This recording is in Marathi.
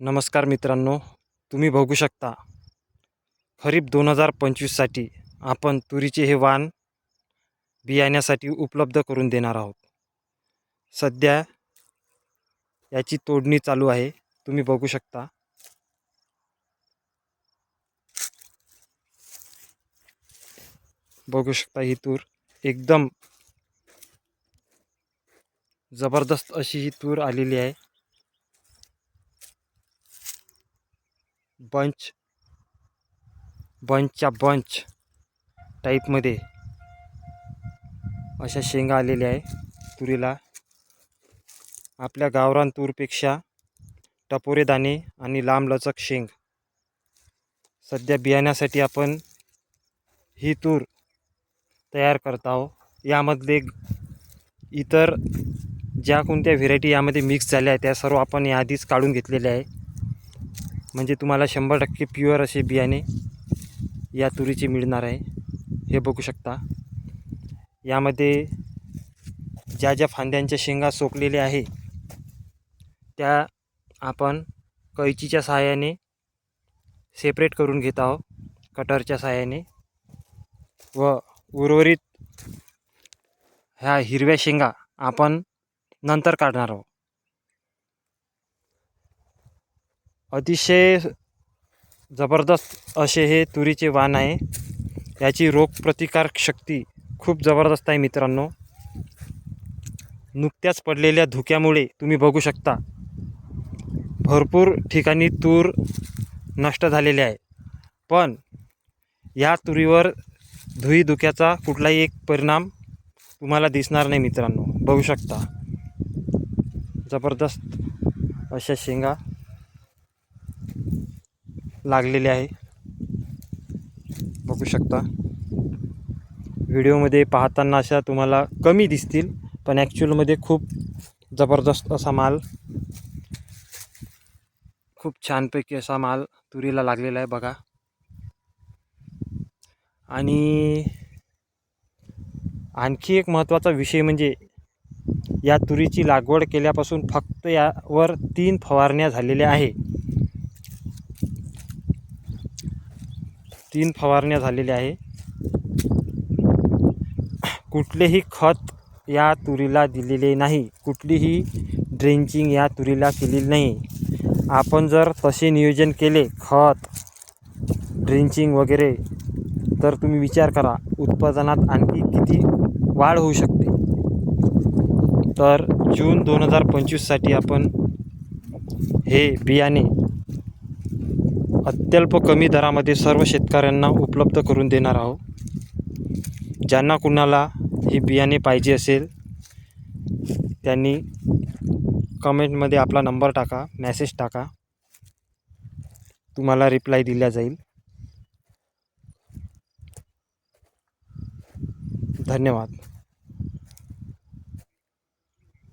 नमस्कार मित्रांनो तुम्ही बघू शकता खरीप दोन हजार पंचवीससाठी आपण तुरीचे हे वाण बियाण्यासाठी उपलब्ध करून देणार आहोत. सध्या याची तोडणी चालू आहे तुम्ही बघू शकता. बघू शकता ही तूर एकदम जबरदस्त अशी ही तूर आलेली आहे. बंच बंचच्या बंच टाईपमध्ये अशा शेंगा आलेल्या आहे तुरीला. आपल्या गावरान तूरपेक्षा टपोरे दाणे आणि लांबलचक शेंग. सध्या बियाण्यासाठी आपण ही तूर तयार करत आहोत. यामधले इतर ज्या कोणत्या व्हेरायटी यामध्ये मिक्स झाल्या आहेत त्या सर्व आपण याआधीच काढून घेतलेल्या आहे म्हणजे तुम्हाला शंभर टक्के प्युअर असे बियाणे या तुरीचे मिळणार आहे. हे बघू शकता. यामध्ये ज्या ज्या फांद्यांच्या शेंगा सोकलेल्या आहे त्या आपण कैचीच्या सहाय्याने सेपरेट करून घेत आहोत कटरच्या सहाय्याने. व उर्वरित ह्या हिरव्या शेंगा आपण नंतर काढणार आहोत. अतिशय जबरदस्त असे हे तुरीचे वाण आहे. याची रोगप्रतिकारक शक्ती खूप जबरदस्त आहे मित्रांनो. नुकत्याच पडलेल्या धुक्यामुळे तुम्ही बघू शकता. भरपूर ठिकाणी तूर नष्ट झालेले आहे. पण या तुरीवर धुई धुक्याचा कुठलाही एक परिणाम तुम्हाला दिसणार नाही मित्रांनो. बघू शकता. जबरदस्त अशा शेंगा. लागलेले आहे. बघू शकता. व्हिडिओमध्ये पाहताना अशा तुम्हाला कमी दिसतील पण ॲक्च्युअलमध्ये खूप जबरदस्त असा माल खूप छानपैकी असा माल तुरीला लागलेला आहे बघा. आणि आणखी एक महत्त्वाचा विषय म्हणजे या तुरीची लागवड केल्यापासून फक्त यावर तीन फवारण्या झालेल्या आहे. तीन फवारण्या झालेल्या आहे. कुठलेही खत या तुरीला दिलेले नाही. कुठलीही ड्रेंचिंग या तुरीला केलेली नाही. आपण जर तसे नियोजन केले खत ड्रेंचिंग वगैरे तर तुम्ही विचार करा उत्पादनात आणखी किती वाढ होऊ शकते. तर जून दोन हजार पंचवीससाठी आपण हे बियाणे अत्यल्प कमी दरामध्ये सर्व शेतकऱ्यांना उपलब्ध करून देणार आहोत. ज्यांना कुणाला हे बियाणे पाहिजे असेल त्यांनी कमेंटमध्ये आपला नंबर टाका मॅसेज टाका. तुम्हाला रिप्लाय दिला जाईल. धन्यवाद.